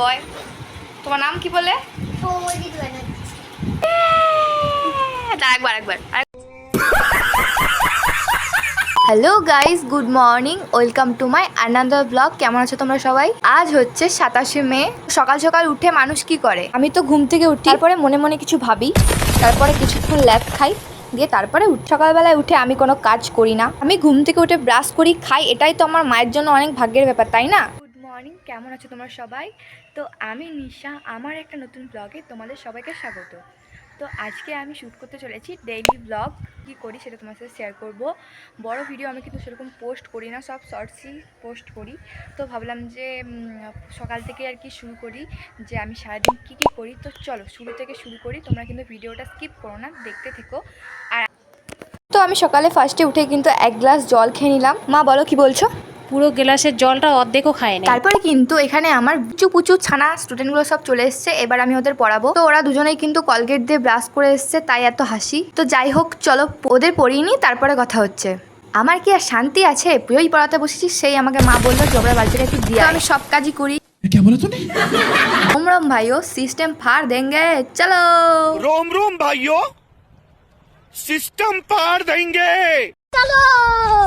বয়। তোমার নাম কি বলে? একবার একবার। Hello guys good morning welcome to my Anand blog কেমন আছো তোমরা সবাই? আজ হচ্ছে সাতাশে মে। সকাল সকাল উঠে মানুষ কি করে? আমি তো ঘুম থেকে উঠি। তারপরে মনে মনে কিছু ভাবি। তারপরে কিছুক্ষণ ল্যাব খাই। দিয়ে তারপরে উঠ সকালবেলায় উঠে আমি কোনো কাজ করি না। আমি ঘুম থেকে উঠে ব্রাশ করি খাই। এটাই তো আমার মায়ের জন্য অনেক ভাগ্যের ব্যাপার তাই না? কেমন আছো তোমরা সবাই? তো আমি নিশা, আমার একটা নতুন ব্লগে তোমাদের সবাইকে স্বাগত। তো আজকে আমি শ্যুট করতে চলেছি ডেইলি ব্লগ কী করি সেটা তোমার সাথে শেয়ার করব। বড় ভিডিও আমি কিন্তু সেরকম পোস্ট করি না, সব শর্টসই পোস্ট করি। তো ভাবলাম যে সকাল থেকে আর কি শুরু করি, যে আমি সারাদিন কী কী করি। তো চলো শুরু থেকে শুরু করি, তোমরা কিন্তু ভিডিওটা স্কিপ করো না, দেখতে থেকো। আর তো আমি সকালে ফার্স্টে উঠে কিন্তু এক গ্লাস জল খেয়ে নিলাম। মা, বলো কি বলছো? পুরো গ্লাসের জলটা অর্ধেকও খায় না তারপরে কিন্তু এখানে আমার পুচু পুচু ছানা স্টুডেন্টগুলো সব চলে এসছে এবার আমি ওদের পড়াবো তো ওরা দুজনেই কিন্তু কলগেট দিয়ে ব্রাশ করে এসছে তাই এত হাসি তো যাই হোক চলো ওদের পড়িয়ে নিই তারপরে কথা হচ্ছে আমার কি আর শান্তি আছে প্রিয়ই পড়াতে বসেছি সেই আমাকে মা বললো জবরা বালতিটা একটু দিয়ে আয়। আমি সব কাজই করি क्या बोला तूने रोम रोम भाइयों सिस्टम फाड़ देंगे चलो रोम रोम भाइयों सिस्टम पार देंगे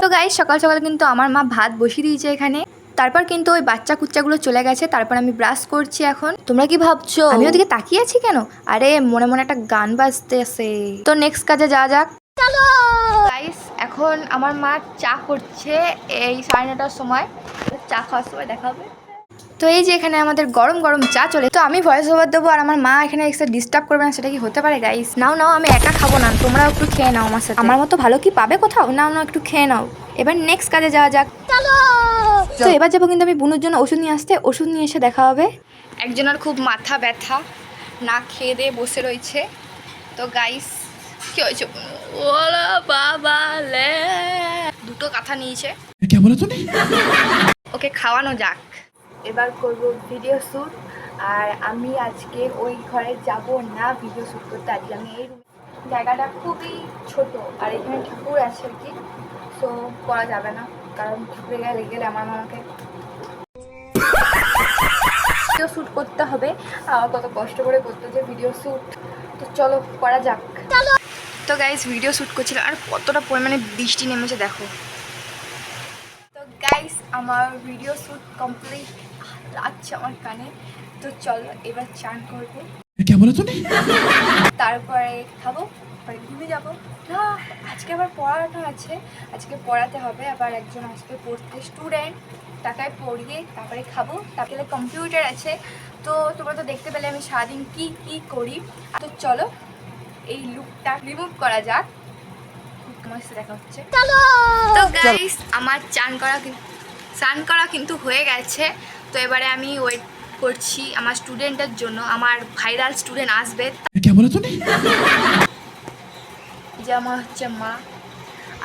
তো গাইস সকাল সকাল কিন্তু আমার মা ভাত বসিয়ে দিয়েছে এখানে। তারপর কিন্তু ওই বাচ্চা কুচ্চাগুলো চলে গেছে তারপর আমি ব্রাশ করছি এখন। তোমরা কি ভাবছ? আমি ওদিকে তাকিয়ে আছি কেন? আরে মনে মনে একটা গান বাজতে আছে তো নেক্সট কাজে যা যাক। গাইস এখন আমার মা চা করছে এই সাড়ে নটার সময়। চা খাওয়ার সময় দেখা হবে তো এই যে এখানে আমাদের গরম গরম চা চলে তো আমি ভয়েস ওভার দেবো আর আমার মা এখানে এক্সট্রা ডিস্টার্ব করবে না সেটা কি হতে পারে গাইস নাও নাও আমি একা খাব না তোমরাও একটু খেয়ে নাও আমার সাথে। আমার মতো ভালো কি পাবে কোথাও? নাও নাও একটু খেয়ে নাও। এবার নেক্সট কাজে যাওয়া যাক। তো এবার যাব কিন্তু আমি বুনুর জন্য ওষুধ নিয়ে আসতে ওষুধ নিয়ে এসে দেখা হবে। একজনের খুব মাথা ব্যথা না খেয়ে দিয়ে বসে রয়েছে। তো গাইস কি হয়েছে? ওলা বাবা লে। দুটো কাঁথা নিয়েছে। ওকে খাওয়ানো যাক। এবার করব ভিডিও শ্যুট আর আমি আজকে ওই ঘরে যাব না ভিডিও শ্যুট করতে। আজকে আমি এই জায়গাটা খুবই ছোট, আর এখানে ঠাকুর আছে আর কি। সো করা যাবে না, কারণ ঠাকুরের গায়ে লেগে গেলে আমার মামাকে ভিডিও শ্যুট করতে হবে। আর কত কষ্ট করে করতে যে ভিডিও শ্যুট তো চলো, করা যাক। তো গাইজ ভিডিও শ্যুট করছিলাম আর কতটা পরিমাণে বৃষ্টি নেমেছে দেখো। তো গাইস আমার ভিডিও শ্যুট কমপ্লিট লাগছে আমার কানে। তো চলো এবার চান করব। তারপরে খাব তারপরে ঘুরে যাব। না আজকে আবার পড়াটা আছে। আজকে পড়াতে হবে আবার একজন আসবে পড়তে। স্টুডেন্ট টাকায় পড়িয়ে তারপরে খাব। তারপরে কম্পিউটার আছে। তো তোমরা তো দেখতে পেলে আমি সারাদিন কি কি করি। তো চলো এই লুকটা রিমুভ করা যাক। তোমার সাথে দেখা হচ্ছে। তো গাইস আমার চান করা স্নান করা কিন্তু হয়ে গেছে। তো এবারে আমি ওয়েট করছি আমার স্টুডেন্টের জন্য আমার ভাইরাল স্টুডেন্ট আসবে। যে আমার হচ্ছে মা।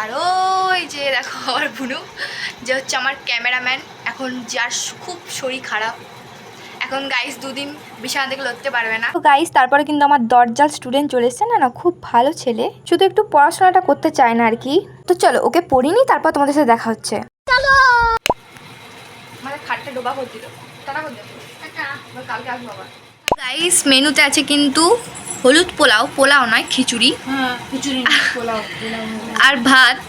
আর ওই যে দেখো আমার বুনু যে হচ্ছে আমার ক্যামেরাম্যান এখন যার খুব শরীর খারাপ। এখন গাইস দুদিন বিছানা থেকে লড়তে পারবে না। তো গাইস তারপরে কিন্তু আমার দরজাল স্টুডেন্ট চলে এসছে না না খুব ভালো ছেলে। শুধু একটু পড়াশোনাটা করতে চায় না আর কি। তো চলো ওকে পড়িনি তারপর তোমাদের সাথে দেখা হচ্ছে। চলো মানে খাটটা ডোবা করে টাটা কালকে আসব আবার। গাইস মেনুতে আছে কিন্তু হলুদ পোলাও পোলাও নয় খিচুড়ি। হ্যাঁ আর ভাত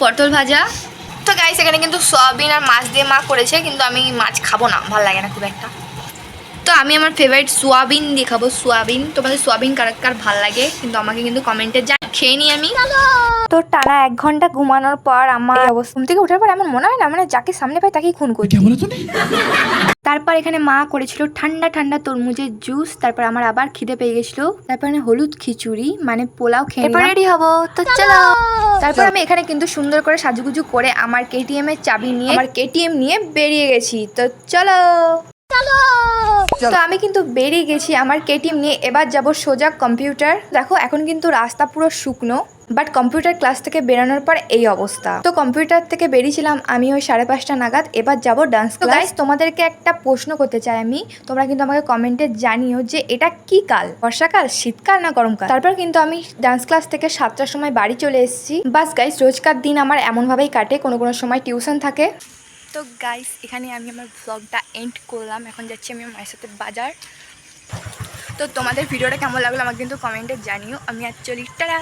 পটল ভাজা। তো গাইস এখানে কিন্তু সয়াবিন আর মাছ দিয়ে মা করেছে কিন্তু আমি মাছ খাব না ভালো লাগে না খুব একটা। তো আমি আমার ফেভারিট সোয়াবিন দিয়ে খাব সোয়াবিন। তোমাদের সোয়াবিন কার কার ভালো লাগে কিন্তু আমাকে কিন্তু কমেন্টে খেয়ে নিই আমি। তোর টানা এক ঘণ্টা ঘুমানোর পর আমার অবস্থা। ঘুম থেকে ওঠার পর আমার মনে হয় না মানে যাকে সামনে পাই তাকেই খুন করি তারপর এখানে মা করেছিল ঠান্ডা ঠান্ডা তরমুজের জুস তারপর আমার আবার খিদে পেয়ে গেছিল। তারপর হলুদ খিচুড়ি মানে পোলাও খেয়ে রেডি হব তো চলো! তারপর আমি এখানে কিন্তু সুন্দর করে সাজুগুজু করে আমার কেটিএম এর চাবি নিয়ে আমার কেটিএম নিয়ে বেরিয়ে গেছি। তো চলো! তো আমি কিন্তু বেরিয়ে গেছি আমার কেটিএম নিয়ে। এবার যাব সোজা কম্পিউটার। দেখো এখন কিন্তু রাস্তা পুরো শুকনো বাট কম্পিউটার ক্লাস থেকে বেরোনোর পর এই অবস্থা। তো কম্পিউটার থেকে বেরিয়েছিলাম আমি ওই সাড়ে পাঁচটা নাগাদ। এবার যাব ডান্স ক্লাস তোমাদেরকে একটা প্রশ্ন করতে চাই আমি। তোমরা কিন্তু আমাকে কমেন্টে জানিও যে এটা কি কাল? বর্ষাকাল শীতকাল না গরমকাল? তারপর কিন্তু আমি ডান্স ক্লাস থেকে সাতটার সময় বাড়ি চলে এসেছি। বাস গাইস রোজকার দিন আমার এমনভাবেই কাটে কোনো কোনো সময় টিউশন থাকে। তো গাইস এখানে আমি আমার ব্লগটা এন্ড করলাম। এখন যাচ্ছি আমি মায়ের সাথে বাজার। তো তোমাদের ভিডিওটা কেমন লাগল আমাকে কিন্তু কমেন্টে জানিও। আমি অ্যাকচুয়ালি টাটা!